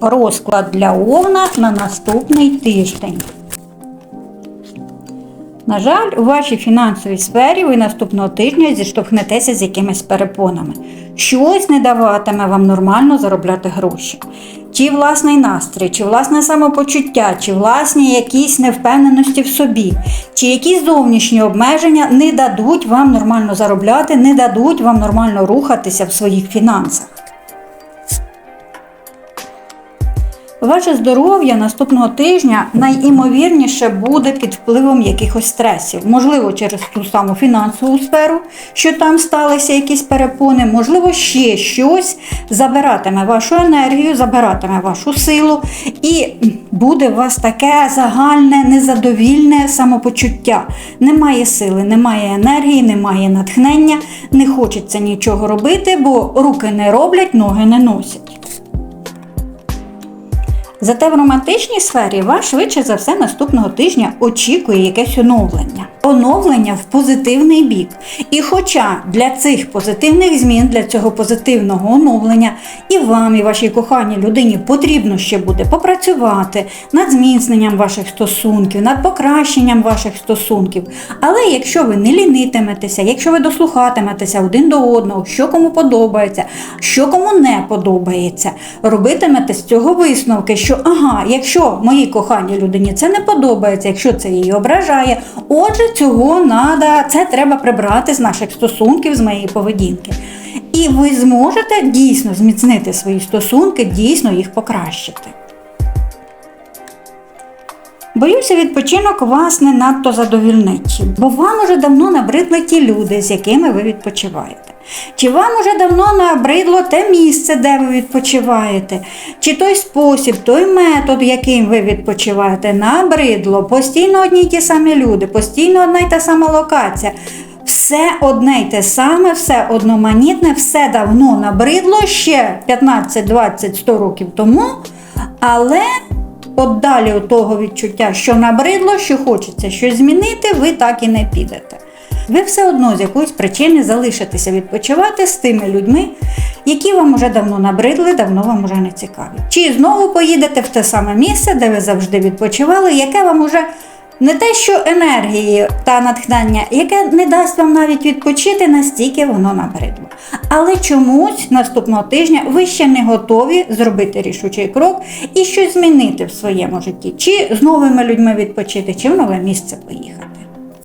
Розклад для Овна на наступний тиждень. На жаль, у вашій фінансовій сфері ви наступного тижня зіштовхнетеся з якимись перепонами. Щось не даватиме вам нормально заробляти гроші. Чи власний настрій, чи власне самопочуття, чи власні якісь невпевненості в собі, чи якісь зовнішні обмеження не дадуть вам нормально заробляти, не дадуть вам нормально рухатися в своїх фінансах. Ваше здоров'я наступного тижня найімовірніше буде під впливом якихось стресів, можливо, через ту саму фінансову сферу, що там сталися якісь перепони, можливо, ще щось забиратиме вашу енергію, забиратиме вашу силу, і буде у вас таке загальне, незадовільне самопочуття. Немає сили, немає енергії, немає натхнення, не хочеться нічого робити, бо руки не роблять, ноги не носять. Зате в романтичній сфері вас швидше за все наступного тижня очікує якесь оновлення. Оновлення в позитивний бік. І хоча для цих позитивних змін, для цього позитивного оновлення, і вам, і вашій коханій людині потрібно ще буде попрацювати над зміцненням ваших стосунків, над покращенням ваших стосунків. Але якщо ви не лінитиметеся, якщо ви дослухатиметеся один до одного, що кому подобається, що кому не подобається, робитимете з цього висновки, що ага, якщо моїй коханій людині це не подобається, якщо це її ображає, отже, цього надо, це треба прибрати з наших стосунків, з моєї поведінки. І ви зможете дійсно зміцнити свої стосунки, дійсно їх покращити. Боюся, відпочинок вас не надто задовільнить, бо вам уже давно набридли ті люди, з якими ви відпочиваєте. Чи вам уже давно набридло те місце, де ви відпочиваєте, чи той спосіб, той метод, яким ви відпочиваєте, набридло, постійно одні й ті самі люди, постійно одна й та сама локація. Все одне й те саме, все одноманітне, все давно набридло ще 15, 20, 100 років тому, але от далі того відчуття, що набридло, що хочеться щось змінити, ви так і не підете. Ви все одно з якоїсь причини залишитеся відпочивати з тими людьми, які вам уже давно набридли, давно вам уже не цікаві. Чи знову поїдете в те саме місце, де ви завжди відпочивали, яке вам уже не те, що енергії та натхнення, яке не дасть вам навіть відпочити, настільки воно набридло. Але чомусь наступного тижня ви ще не готові зробити рішучий крок і щось змінити в своєму житті, чи з новими людьми відпочити, чи в нове місце поїхати.